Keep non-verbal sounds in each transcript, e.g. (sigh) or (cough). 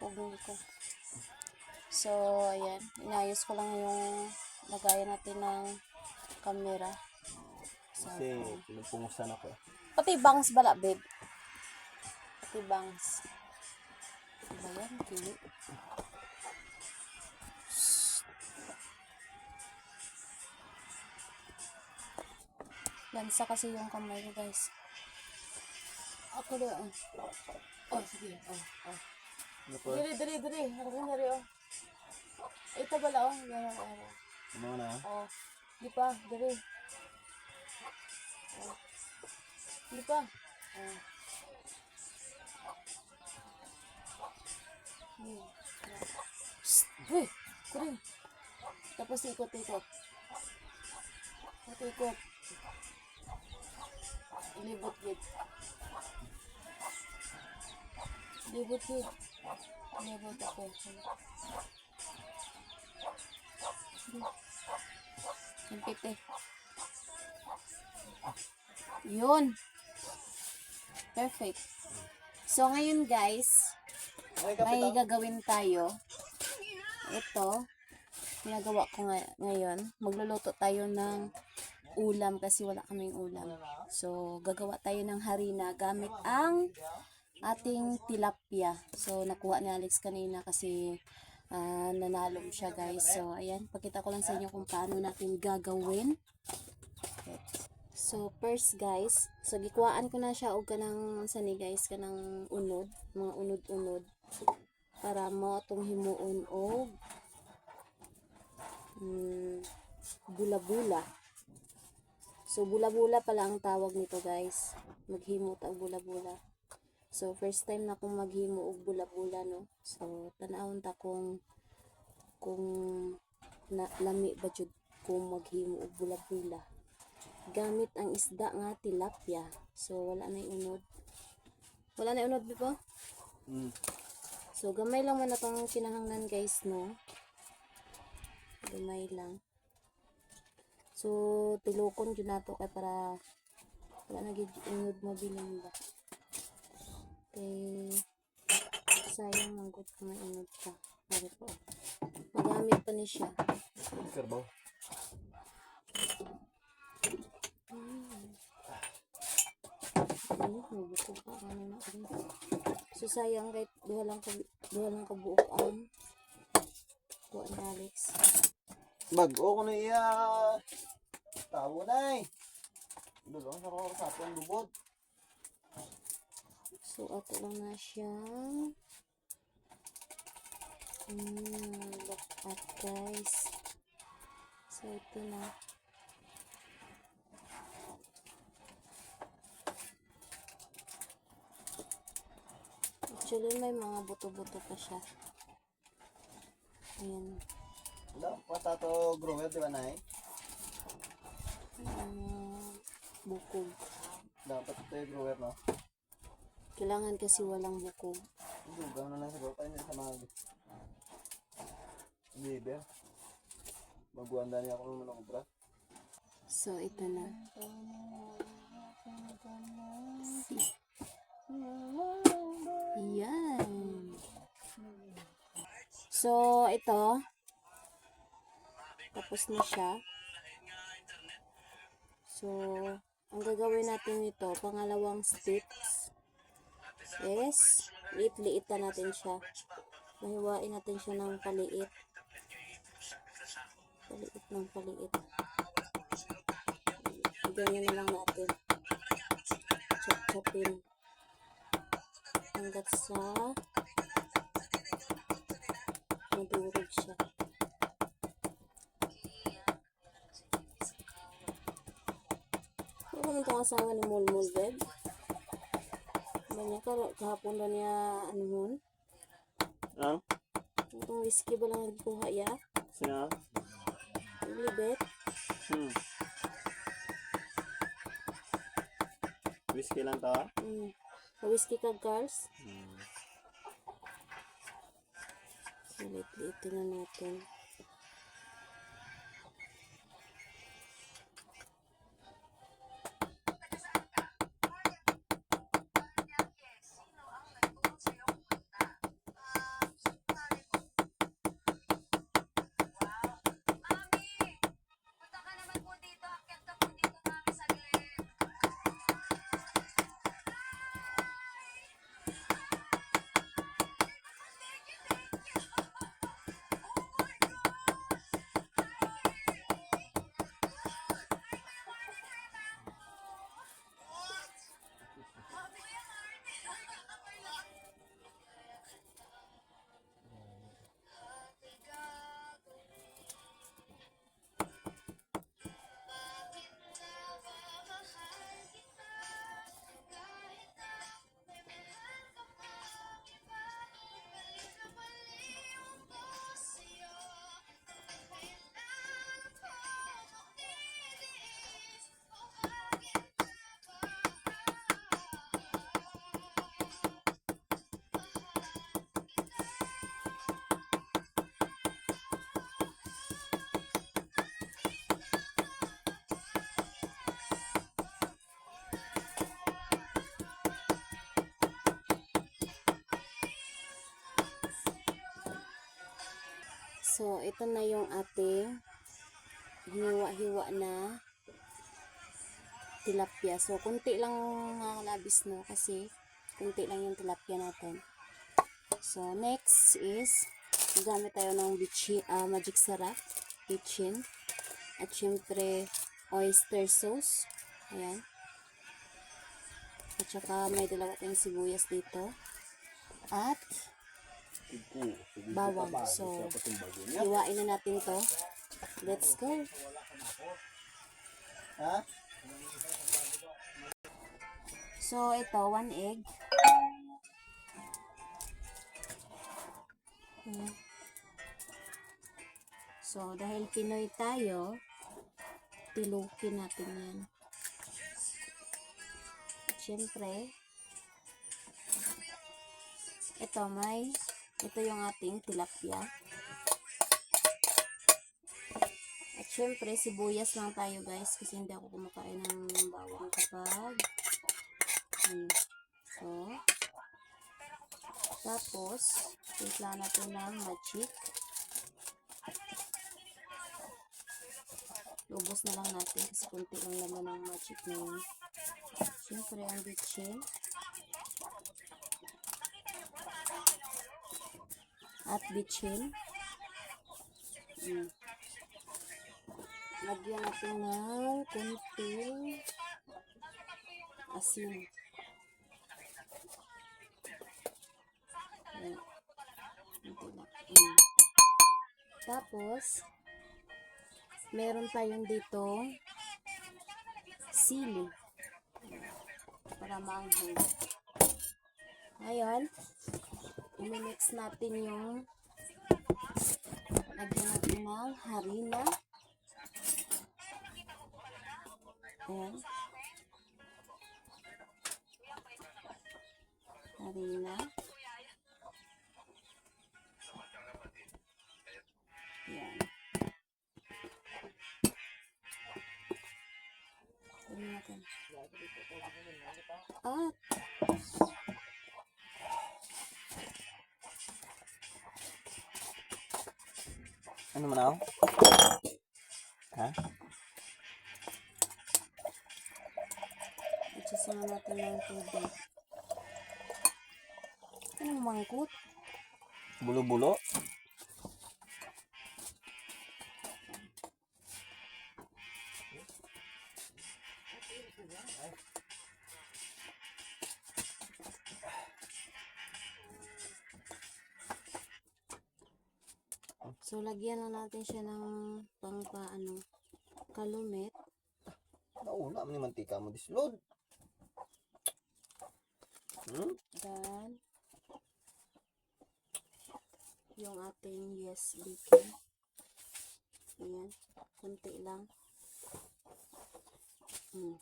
Pugong ko. So, ayan. Inayos ko lang yung lagayan natin ng camera. So, Kasi pinupungusan ako. pati bangs bala, babe. Pati bangs. Ano ba yan? Kili. Lansa kasi yung kamay ko, guys. Ako na, oh. Oh, sige. Oh, oh. Ano po? Dili, dili, dili. Hanggang na rin, oh. Ito bala, oh. Yan, yan, yan. Ano na? Oh. Di pa, dili. Oh. Di pa. Oh. Hmm. Psst! Uy! Kuring! Tapos ikot-ikot. Ikot-ikot. Ilibot gid. Ilibot gid. Ilibot ako. Yung pite. Yun. Perfect. So, ngayon guys, Ay, may gagawin tayo. Ito, ginagawa ko nga ngayon. Magluluto tayo ng ulam kasi wala kaming ulam. So, gagawa tayo ng harina gamit ang ating tilapia. So, nakuha ni Alex kanina kasi ah, nanalo siya guys. So, ayan, pakita ko lang sa inyo kung paano natin gagawin. So, first guys, so gikuhaan ko na siya og kanang sani guys, kanang unod, mga unod-unod para mo atong himuon og mm, bula-bula. So, bula-bula pala ang tawag nito guys. Maghimo ta og bula-bula. So, first time na akong maghimo og bula-bula, no? So, tanawon ta kung kung na, lami ba jud kung maghimo og bula-bula. Gamit ang isda nga tilapia. So, wala na unod. Wala na unod, Bipo? Hmm. So, gamay lang man itong kinahanglan guys, no? Gamay lang. So, tilukon dyan nato kay para wala na gid unod mabilang ba. Okay. Sayang manggut ka nga unod pa. Mari po. Magamit pa ni siya. Karbaw. Ano, mabuko pa ano na rin. So, sayang kahit duha lang ka, duha lang ka buok ang kuha ni Alex. Mag-o ko na iya. Tawo na eh. Dulong sa ko sa atong lubot. So, ato lang na siya. Hmm, look at guys. So, ito na. Actually, may mga buto-buto pa siya. Ayan. Wala, pata to grower, di ba na eh? Um, bukog. Dapat ito yung grower, no? Kailangan kasi walang bukog. Dugang na lang sa grower. Tayo sa mga... Libe. Maguanda niya ako naman ako, bra. So, ito na. Yan. So, ito. Tapos na siya. So, ang gagawin natin nito, pangalawang steps is, liit-liitan natin siya. Mahiwain natin siya ng paliit. Paliit ng paliit. Ganyan na lang natin. Chop-chopin. Hanggat sa madurog siya. Ano naman itong asawa ni Mulmul, Beb? Ba niya, kar- kahapon na niya, ano hun? Ah? Itong whiskey ba lang nagkuha ya? Sina? Libet? Hmm. Whiskey lang to, ah? Mm. Sa whiskey kag cars? Hmm. Ulit-ulit na natin. So, ito na yung ating hiniwa-hiwa na tilapia. So, kunti lang mga labis no kasi kunti lang yung tilapia natin. So, next is gamit tayo ng bichi, ah, magic sarap, bitchin. At syempre, oyster sauce. Ayan. At saka may dalawa tayong sibuyas dito. At bawang. So, hiwain na natin to. Let's go. Ha? So, ito, one egg. So, dahil Pinoy tayo, tilukin natin yan. At syempre, ito may, ito yung ating tilapia. At syempre, sibuyas lang tayo guys, kasi hindi ako kumakain ng bawang kapag ano. So, tapos, timpla natin ng magic. Lubos na lang natin kasi kunti lang naman ang magic na yun. Ang bitchin. At bitchin. Mm. Lagyan natin ng kunting asin. Ayan. Tapos, meron tayong dito sili para maanghang. Ngayon, imimix natin yung lagyan natin ng harina. Ayan. Harina. Ayan. Tingnan natin. Ah, Ano man ako? Ha? Itisama natin ng tubig. Anong mangkot? Bulo-bulo? Lagyan na natin siya ng pang ano, kalumit. Nauna mo ni mantika mo dislod. Hmm? Then, yung ating yes bacon. Ayan, kunti lang. Mm.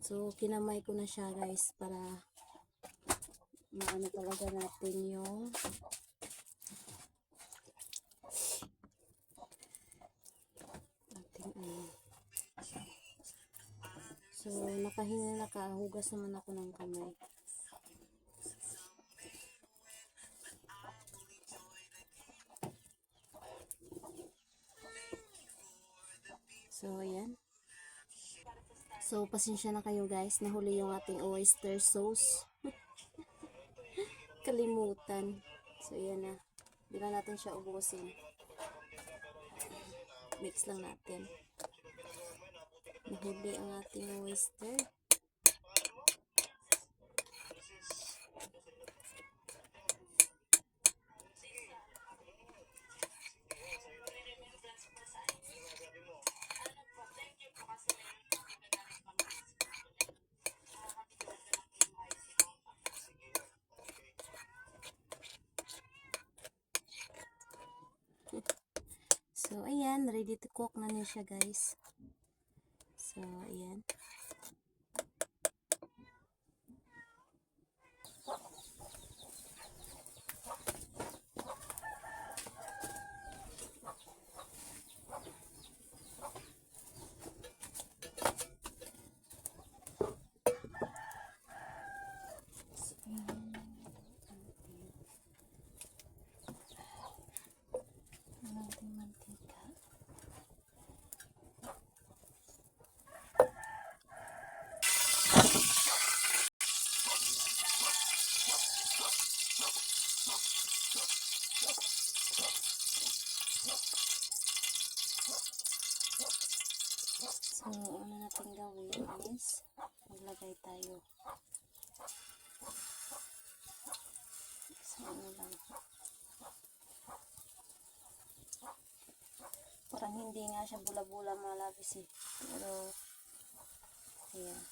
So, kinamay ko na siya guys para maano talaga natin yung ating ano. So, nakahinga nakahugas naman ako ng kamay. So, ayan. So, pasensya na kayo guys. Nahuli yung ating oyster sauce. (laughs) Kalimutan. So, ayan na. Di na natin siya ubusin. Mix lang natin. Nahuli ang ating oyster. (laughs) So, ayan. Ready to cook na niya siya, guys. So, ayan. So, una natin gawin is maglagay tayo. Sa ano. Parang hindi nga siya bula-bula malabis eh. Pero, ayan.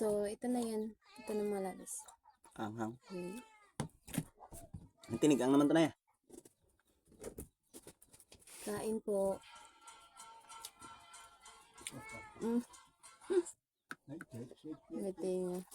So, ito na yan. Ito na malabis. Anghang. Hmm. Ang tinigang naman to na yan. Kain po. Mm. Gating.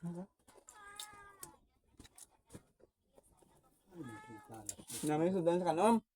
Diba? Namin sa doon sa kanom.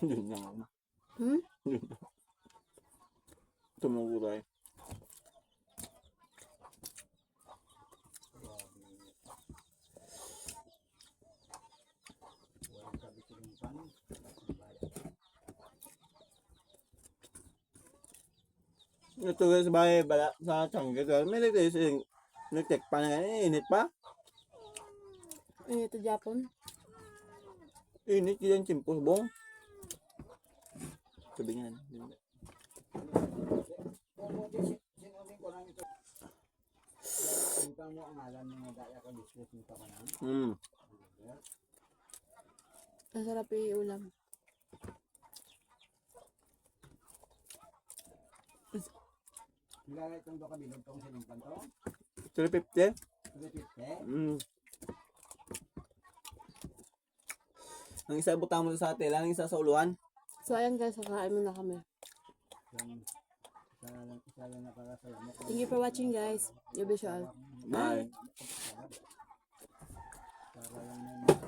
Yun na nga. Hmm? Tumuguray. Ito guys, bahay bala sa Changi. May nagtiis nagtek pa na ganyan. Init pa. Ano ito, Japon? Init yan, chimpos bong. Tubingan. Kita mo ang alam ng daya ka biskuit nito ka lang. Mm. Masarap yung ulam. Nilala itong doka bilog tong sinumpan to. 350? Repite. Mm. Ang isa butang mo sa atin, ang isa sa uluan. So, ayan guys, kakain muna kami. Thank you for watching guys. Your visual. Bye! Bye.